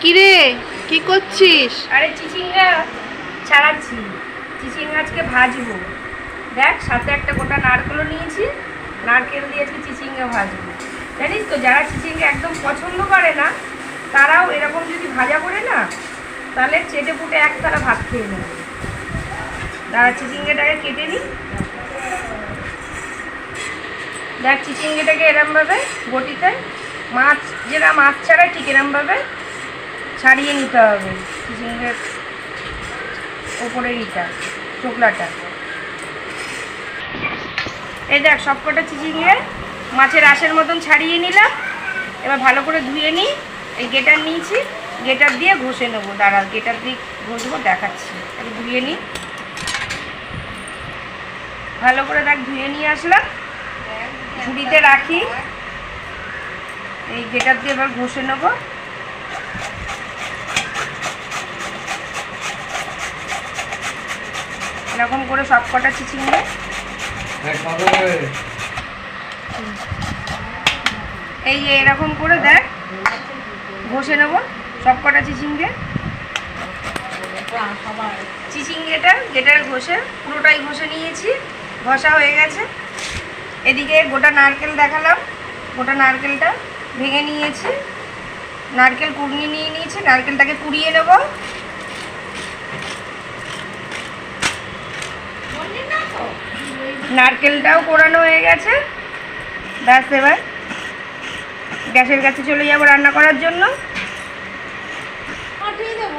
কিরে, কি করছিস? আরে চিচিঙ্গা, ছাড়াচ্ছি। চিচিঙ্গা আজকে ভাজবো। দেখ, সাথে একটা গোটা নারকেলও নিয়েছি। নারকেল দিয়ে আজকে চিচিঙ্গা ভাজবো। জানিস তো, যারা চিচিঙ্গা একদম পছন্দ করে না, তারাও এরকম যদি ভাজা করে না, তাহলে চেটে পুটে এক তারা ভাত খেয়ে নেবে। তারা চিচিঙ্গাটাকে কেটে নিই। দেখ, চিচিঙ্গাটাকে এরমভাবে বটিতে, মাছ, যেটা মাছ ছাড়া ঠিক এরমভাবে ছাড়িয়ে নিতে হবে। চিচিঙ্গের ওপরের ইটা চোকলাটা এই দেখ, সবকটা চিচিঙ্গে মাছের আশের মতন ছাড়িয়ে নিলাম। এবার ভালো করে ধুয়ে নিই। এই গেটার নিয়েছি। গেটার দিয়ে ঘষে নেব। দাঁড়া গেটার দিয়ে ঘষবো, দেখাচ্ছি। আমি ধুয়ে নিই। ভালো করে দেখ, ধুয়ে নিয়ে আসলাম। ঝুড়িতে রাখি। এই গেটার দিয়ে এবার ঘষে নেব। এরকম করে সব কটা চিচিঙ্গে এই যে এরকম করে দেখ ঘষে নেব সব কটা চিচিঙ্গে চিচিঙ্গেটা যেটার ঘষে পুরোটাই ঘষে নিয়েছি ঘষা হয়ে গেছে। এদিকে গোটা নারকেল দেখালাম গোটা নারকেলটা ভেঙে নিয়েছি। নারকেল কুড়নি নিয়ে নিয়েছি নারকেলটাকে কুড়িয়ে নেব। নারকেলটাও কোরানো হয়ে গেছে। ব্যাস এবার। গ্যাসের কাছে চলে যাব রান্না করার জন্য।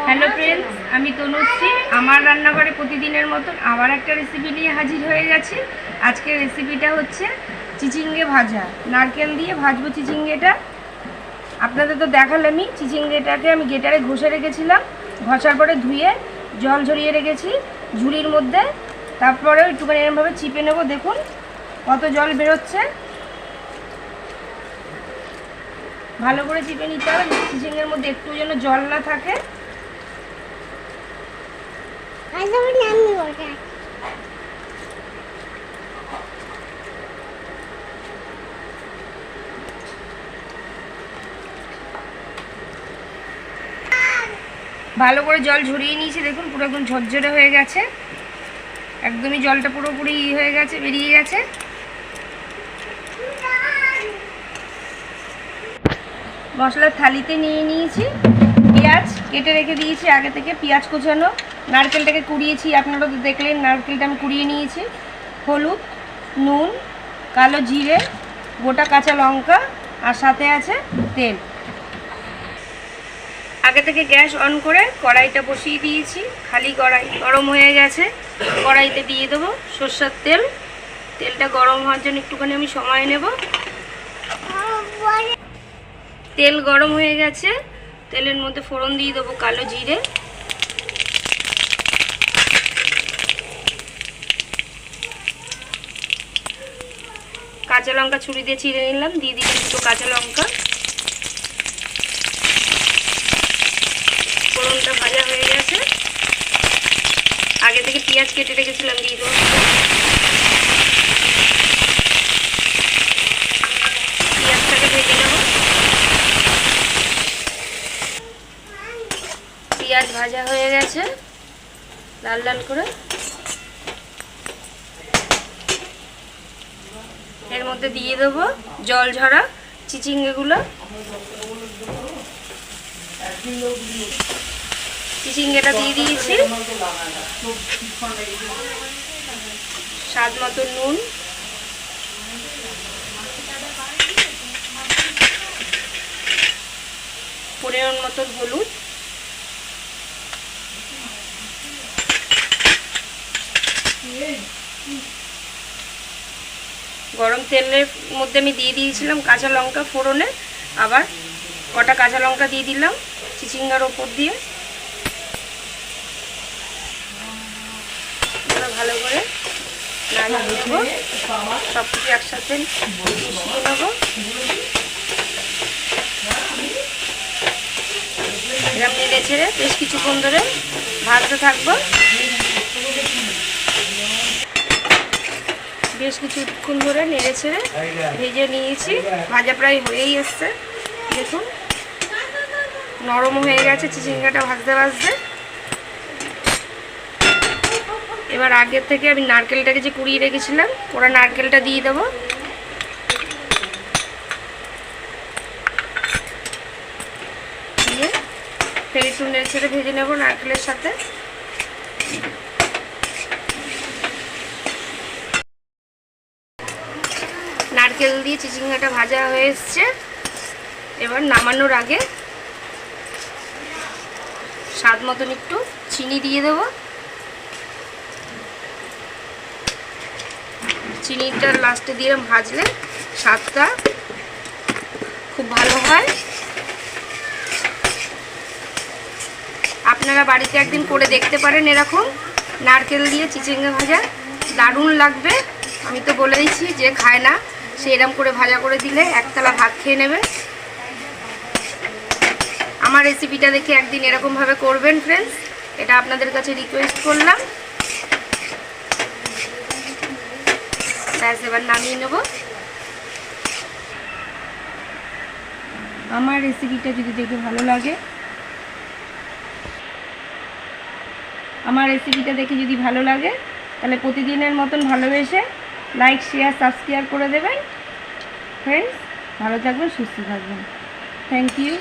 হ্যালো ফ্রেন্ডস আমি তনুশ্রী। আমার রান্নাঘরে প্রতিদিনের মতন আবার একটা রেসিপি নিয়ে হাজির হয়ে গেছি। আজকের রেসিপিটা হচ্ছে চিচিঙ্গে ভাজা। নারকেল দিয়ে ভাজবো চিচিঙ্গেটা। আপনাদের তো দেখালামই, চিচিঙ্গেটাকে আমি গেটারে ঘষে রেখেছিলাম। ঘষার পরে ধুয়ে জল ঝরিয়ে রেখেছি। ঝুড়ির মধ্যে তারপরে একটুখানি এরমভাবে চিপে নেব দেখুন কত জল বেরোচ্ছে। ভালো করে চিপে নিতে হবে চিচিঙ্গের মধ্যে একটু যেন জল না থাকে। ভালো করে জল ঝরিয়ে নিয়েছি দেখুন পুরো একদম ঝরঝরে হয়ে গেছে। একদমই জলটা পুরোপুরি ই হয়ে গেছে, বেরিয়ে গেছে। মশলার থালিতে নিয়ে নিয়েছি পেঁয়াজ, কেটে রেখে দিয়েছি আগে থেকে পেঁয়াজ কোচানো। নারকেলটাকে কুড়িয়েছি আপনারা তো দেখলেন নারকেলটা আমি কুড়িয়ে নিয়েছি। হলুদ, নুন, কালো জিরে, গোটা কাঁচা লঙ্কা, আর সাথে আছে তেল। আগে থেকে গ্যাস অন করে কড়াইটা বসিয়ে দিয়েছি। খালি কড়াই গরম হয়ে গেছে। কড়াইতে দিয়ে দেবো সর্ষের তেল। তেলটা গরম হওয়ার জন্য একটুখানি আমি সময় নেব। তেল গরম হয়ে গেছে। তেলের মধ্যে ফোড়ন দিয়ে দেবো কালো জিরে। কাঁচা লঙ্কা ছুরি দিয়ে ছিঁড়ে নিলাম। দিয়ে দিলাম দুটো কাঁচা লঙ্কা। ফোড়নটা ভাজা হয়ে গেছে। আগে থেকে পেঁয়াজ কেটে রেখেছিলাম দিয়ে দেবো। পেঁয়াজটাকে ভেজে নেব। পেঁয়াজ ভাজা হয়ে গেছে। লাল লাল করে। এর মধ্যে দিয়ে দেবো জল ঝরা চিচিঙ্গেগুলো। চিচিঙ্গেটা দিয়ে দিয়েছি। স্বাদ মতো নুন। পরিমাণ মতো হলুদ। গরম তেলের মধ্যে আমি দিয়ে দিয়েছিলাম কাঁচা লঙ্কা ফোড়নে। আবার কটা কাঁচা লঙ্কা দিয়ে দিলাম চিচিঙ্গার ওপর দিয়ে। ভালো করে নাড়িয়ে নেব। সব কিছু একসাথে মিশিয়ে নেব। এরকম নেড়ে ছেড়ে বেশ কিছুক্ষণ ধরে ভাজতে থাকব। বেশ কিছুক্ষণ ধরে নেড়ে ছেড়ে ভেজে নিয়েছি। ভাজা প্রায় হয়েই এসছে। দেখুন। নরম হয়ে গেছে, চিচিঙ্গাটা ভাজতে ভাজতে। এবার আগের থেকে আমি নারকেলটাকে যে কুড়িয়ে রেখেছিলাম, ওরা নারকেলটা দিয়ে দেবো। দিয়ে ফের একটু নেড়ে ভেজে নেব নারকেলের সাথে। নারকেল দিয়ে চিচিঙ্গাটা ভাজা হয়ে এসছে। এবার নামানোর আগে স্বাদ মতন একটু চিনি দিয়ে দেবো। চিনিটা লাস্টে দিয়ে ভাজলে স্বাদটা খুব ভালো হয়। আপনারা বাড়িতে একদিন করে দেখতে পারেন এরকম নারকেল দিয়ে চিচিঙ্গা ভাজা। দারুণ লাগবে। আমি তো বলে দিচ্ছি যে খায় না, সে এরম করে ভাজা করে দিলে একতলা ভাত খেয়ে নেবে। আমার রেসিপিটা দেখে একদিন এরকমভাবে করবেন ফ্রেন্ডস এটা আপনাদের কাছে রিকোয়েস্ট করলাম। এবার নামিয়ে নেব। আমার রেসিপিটা যদি দেখে ভালো লাগে। আমার রেসিপিটা দেখে যদি ভালো লাগে, তাহলে প্রতিদিনের মতন ভালোবেসে লাইক শেয়ার সাবস্ক্রাইব করে দেবেন। ফ্রেন্ডস ভালো থাকবেন, সুস্থ থাকবেন। Thank you